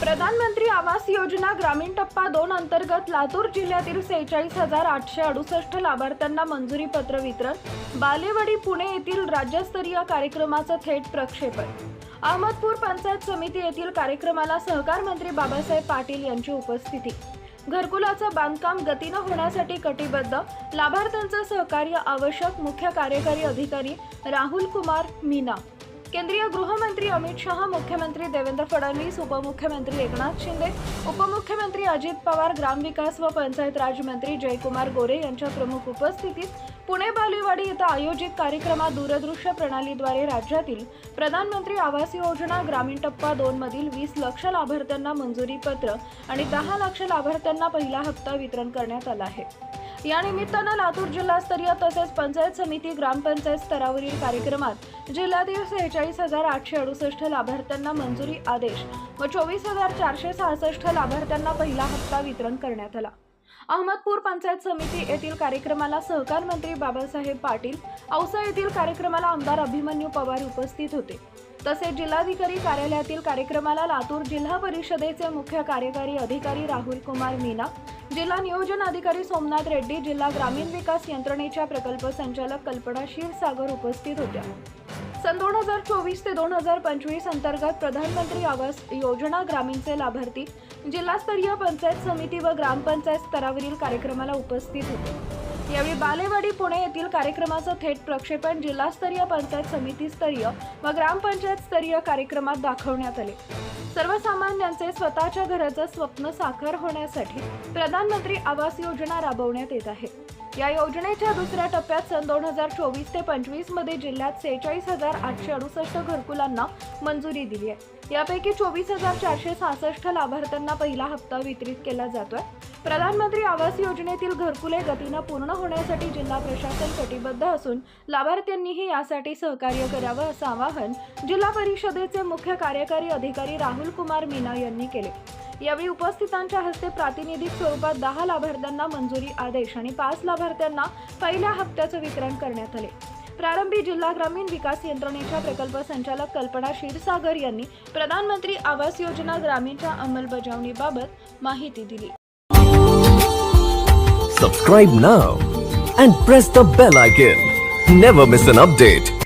प्रधानमंत्री आवास योजना ग्रामीण टप्पा दोन अंतर्गत लातूर जिल्ह्यातील सेहेचाळीस हजार आठशे अडुसष्ट लाभार्थ्यांना मंजुरी पत्र वितरण बालेवाडी पुणे येथील राज्यस्तरीय कार्यक्रमाचं थेट प्रक्षेपण. अहमदपूर पंचायत समिती येथील कार्यक्रमाला सहकार मंत्री बाबासाहेब पाटील यांची उपस्थिती. घरकुलाचं बांधकाम गतीनं होण्यासाठी कटिबद्ध लाभार्थ्यांचं सहकार्य आवश्यक मुख्य कार्यकारी अधिकारी राहुल कुमार मीना. केंद्रीय गृहमंत्री अमित शहा मुख्यमंत्री देवेंद्र फडणवीस उपमुख्यमंत्री एकनाथ शिंदे उपमुख्यमंत्री अजित पवार ग्रामविकास व पंचायत राजमंत्री जयकुमार गोरे यांच्या प्रमुख उपस्थितीत पुणे बालेवाडी इथं आयोजित कार्यक्रमात दूरदृश्य प्रणालीद्वारे राज्यातील प्रधानमंत्री आवास योजना ग्रामीण टप्पा दोन मधील वीस लक्ष लाभार्थ्यांना मंजुरी पत्र आणि दहा लक्ष लाभार्थ्यांना पहिला हप्ता वितरण करण्यात आला आहे. या निमित्तानं लातूर जिल्हास्तरीय तसेच पंचायत समिती ग्रामपंचायत स्तरावरील कार्यक्रमात जिल्ह्यातील सेहेचाळीस हजार आठशे अडुसष्ट लाभार्थ्यांना मंजुरी आदेश व चोवीस हजार चारशे सहासष्ट लाभार्थ्यांना पहिला हप्ता वितरण करण्यात आला. अहमदपूर पंचायत समिती येथील कार्यक्रमाला सहकार मंत्री बाबासाहेब पाटील औसा येथील कार्यक्रमाला आमदार अभिमन्यू पवार उपस्थित होते. तसेच जिल्हाधिकारी कार्यालयातील कार्यक्रमाला लातूर जिल्हा परिषदेचे मुख्य कार्यकारी अधिकारी राहुल कुमार मीना जिल्हा नियोजन अधिकारी सोमनाथ रेड्डी जिल्हा ग्रामीण विकास यंत्रणेच्या प्रकल्प संचालक कल्पना क्षीरसागर उपस्थित होत्या. सन दोन हजार चोवीस ते दोन हजार पंचवीस अंतर्गत प्रधानमंत्री आवास योजना ग्रामीणचे लाभार्थी जिल्हास्तरीय पंचायत समिती व ग्रामपंचायत स्तरावरील कार्यक्रमाला उपस्थित होते. यावेळी बालेवाडी पुणे येथील कार्यक्रमाचं थेट प्रक्षेपण जिल्हास्तरीय पंचायत समितीस्तरीय व ग्रामपंचायत स्तरीय कार्यक्रमात दाखवण्यात आले. सर्वसामान्यांचे स्वतःच्या घराचं स्वप्न साकार होण्यासाठी प्रधानमंत्री आवास योजना राबवण्यात येत आहे. या योजनेच्या दुसऱ्या टप्प्यात सन दोन हजार चोवीस ते पंचवीसमध्ये जिल्ह्यात सेहेचाळीस हजार आठशे अडुसष्ट घरकुलांना मंजुरी दिली आहे. यापैकी चोवीस हजार चारशे सहासष्ट लाभार्थ्यांना पहिला हप्ता वितरित केला जातोय. प्रधानमंत्री आवास योजनेतील घरकुले गतीनं पूर्ण होण्यासाठी जिल्हा प्रशासन कटिबद्ध असून लाभार्थ्यांनीही यासाठी सहकार्य करावं असं आवाहन जिल्हा परिषदेचे मुख्य कार्यकारी अधिकारी राहुल कुमार मीना यांनी केले. यावेळी उपस्थितांच्या हस्ते प्रातिनिधिक स्वरूपात दहा लाभार्थ्यांना मंजुरी आदेश आणि पाच लाभार्थ्यांना पहिल्या हप्त्याचं वितरण करण्यात आले. प्रारंभी जिल्हा ग्रामीण विकास यंत्रणेच्या प्रकल्प संचालक कल्पना क्षीरसागर यांनी प्रधानमंत्री आवास योजना ग्रामीणच्या अंमलबजावणीबाबत माहिती दिली. Subscribe now and press the bell icon never miss an update